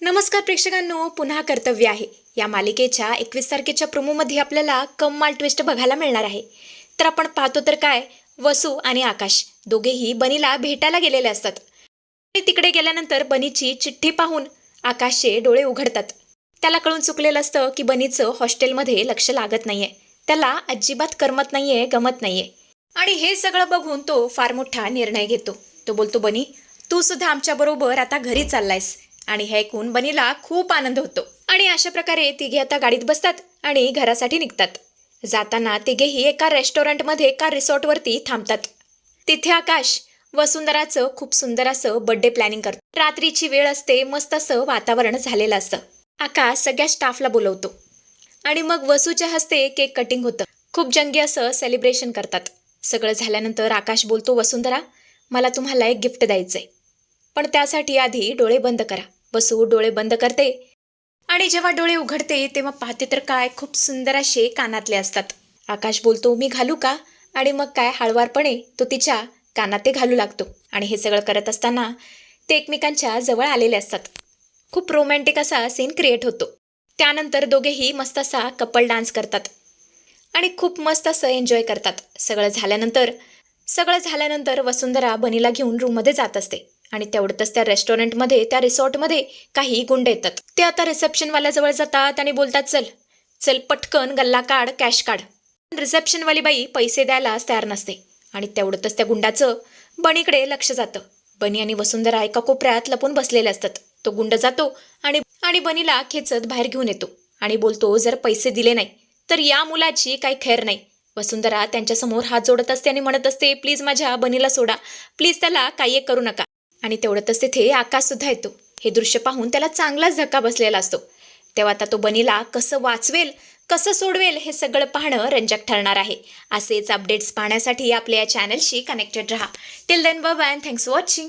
नमस्कार प्रेक्षकांनो पुन्हा कर्तव्य आहे. या मालिकेच्या एकवीस तारखेच्या प्रोमोमध्ये आपल्याला कम्माल ट्विस्ट बघायला मिळणार आहे. तर आपण पाहतो तर काय वसू आणि आकाश दोघेही बनीला भेटायला गेलेले असतात. आणि तिकडे गेल्यानंतर बनीची चिठ्ठी पाहून आकाशचे डोळे उघडतात. त्याला कळून चुकलेलं असतं की बनीचं हॉस्टेलमध्ये लक्ष लागत नाहीये. त्याला अजिबात करमत नाहीये गमत नाहीये. आणि हे सगळं बघून तो फार मोठा निर्णय घेतो. तो बोलतो बनी तू सुद्धा आमच्याबरोबर आता घरी चाललायस. आणि हे ऐकून बनीला खूप आनंद होतो. आणि अशा प्रकारे तिघे आता गाडीत बसतात आणि घरासाठी निघतात. जाताना तिघेही एका रेस्टॉरंटमध्ये एका रिसॉर्टवरती थांबतात. तिथे आकाश वसुंधराचं खूप सुंदर असं बर्थडे प्लॅनिंग करतो. रात्रीची वेळ असते मस्त असं वातावरण झालेलं असतं. आकाश सगळ्या स्टाफला बोलवतो. आणि मग वसूच्या हस्ते केक कटिंग होतं. खूप जंगी असं सेलिब्रेशन करतात. सगळं झाल्यानंतर आकाश बोलतो वसुंधरा मला तुम्हाला एक गिफ्ट द्यायचंय. पण त्यासाठी आधी डोळे बंद करा. बसू डोळे बंद करते. आणि जेव्हा डोळे उघडते तेव्हा पाहते तर काय खूप सुंदर असे कानातले असतात. आकाश बोलतो मी घालू का? आणि मग काय हळवारपणे तो तिच्या कानात ते घालू लागतो. आणि हे सगळं करत असताना ते एकमेकांच्या जवळ आलेले असतात. खूप रोमॅन्टिक असा सीन क्रिएट होतो. त्यानंतर दोघेही मस्त असा कपल डान्स करतात. आणि खूप मस्त असं एन्जॉय करतात. सगळं झाल्यानंतर सगळं झाल्यानंतर वसुंधरा बनीला घेऊन रूममध्ये जात असते. आणि तेवढंच त्या रेस्टॉरंटमध्ये त्या रिसॉर्टमध्ये काही गुंड येतात. ते आता रिसेप्शनवाल्याजवळ जातात आणि बोलतात चल चल पटकन गल्ला काढ कॅश काढ. रिसेप्शनवाली बाई पैसे द्यायलाच तयार नसते आणि तेवढतच त्या गुंडाचं बनीकडे लक्ष जातं. बनी आणि वसुंधरा एका कोपऱ्यात लपून बसलेले असतात. तो गुंड जातो आणि आणि बनीला खेचत बाहेर घेऊन येतो आणि बोलतो जर पैसे दिले नाही तर या मुलाची काही खैर नाही. वसुंधरा त्यांच्यासमोर हात जोडत असते आणि म्हणत असते प्लीज माझ्या बनीला सोडा. प्लीज त्याला काही एक करू नका. आणि तेवढ्यातच तिथे आकाशसुद्धा येतो. हे दृश्य पाहून त्याला चांगलाच धक्का बसलेला असतो. तेव्हा आता तो बनीला कसं वाचवेल कसं सोडवेल हे सगळं पाहणं रंजक ठरणार आहे. असेच अपडेट्स पाहण्यासाठी आपल्या या चॅनलशी कनेक्टेड राहा. Till then bye and thanks for watching